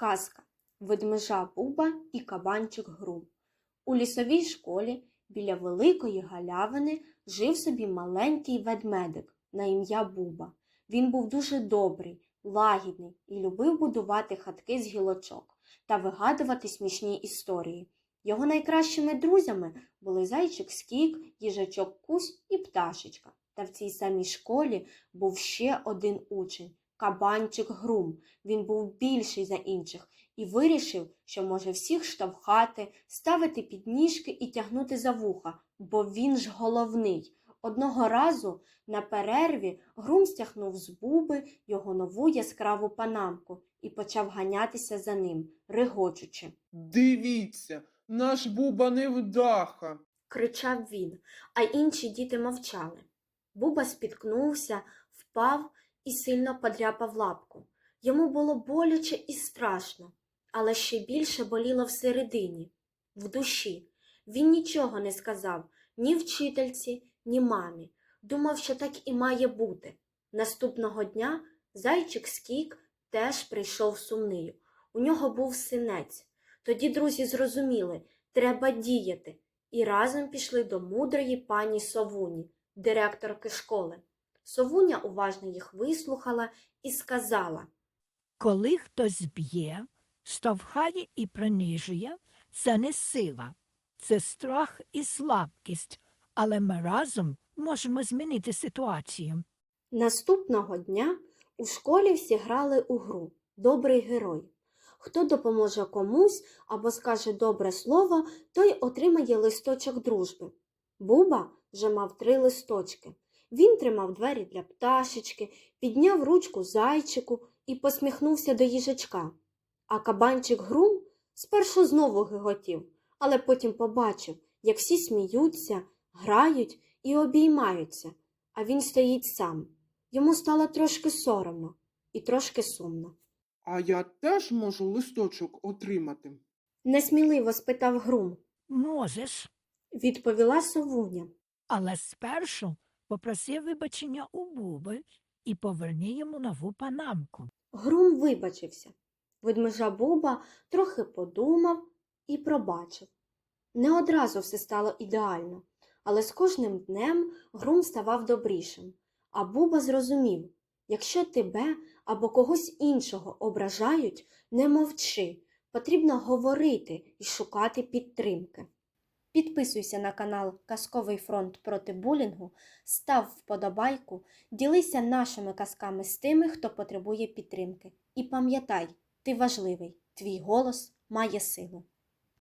Казка Ведмежа Буба і кабанчик Грум. У лісовій школі біля великої галявини жив собі маленький ведмедик на ім'я Буба. Він був дуже добрий, лагідний і любив будувати хатки з гілочок та вигадувати смішні історії. Його найкращими друзями були зайчик Скік, їжачок Кусь і пташечка. Та в цій самій школі був ще один учень кабанчик Грум. Він був більший за інших і вирішив, що може всіх штовхати, ставити підніжки і тягнути за вуха, бо він ж головний. Одного разу на перерві Грум стягнув з буби його нову яскраву панамку і почав ганятися за ним, регочучи. Дивіться, наш Буба невдаха. кричав він, а інші діти мовчали. Буба спіткнувся, впав і сильно подряпав лапку. Йому було боляче і страшно, але ще більше боліло всередині, в душі. Він нічого не сказав ні вчительці, ні мамі. Думав, що так і має бути. Наступного дня зайчик Скік теж прийшов сумний. У нього був синець. Тоді друзі зрозуміли, треба діяти, і разом пішли до мудрої пані Совуні, директорки школи. Совуня уважно їх вислухала і сказала Коли хтось б'є, штовхає і принижує, це не сила, це страх і слабкість, але ми разом можемо змінити ситуацію. Наступного дня у школі всі грали у гру Добрий герой. Хто допоможе комусь або скаже добре слово, той отримає листочок дружби. Буба вже мав три листочки. Він тримав двері для пташечки, підняв ручку зайчику і посміхнувся до їжачка. А кабанчик Грум спершу знову гиготів, але потім побачив, як всі сміються, грають і обіймаються, а він стоїть сам. Йому стало трошки соромно і трошки сумно. А я теж можу листочок отримати. Несміливо спитав Грум, Можеш, відповіла совуня. але спершу попроси вибачення у Буби і поверни йому нову панамку. Грум вибачився. Ведмежа Буба трохи подумав і пробачив. Не одразу все стало ідеально, але з кожним днем Грум ставав добрішим. А Буба зрозумів, якщо тебе або когось іншого ображають, не мовчи, потрібно говорити і шукати підтримки. Підписуйся на канал Казковий фронт проти булінгу, став вподобайку, ділися нашими казками з тими, хто потребує підтримки. І пам'ятай, ти важливий, твій голос має силу.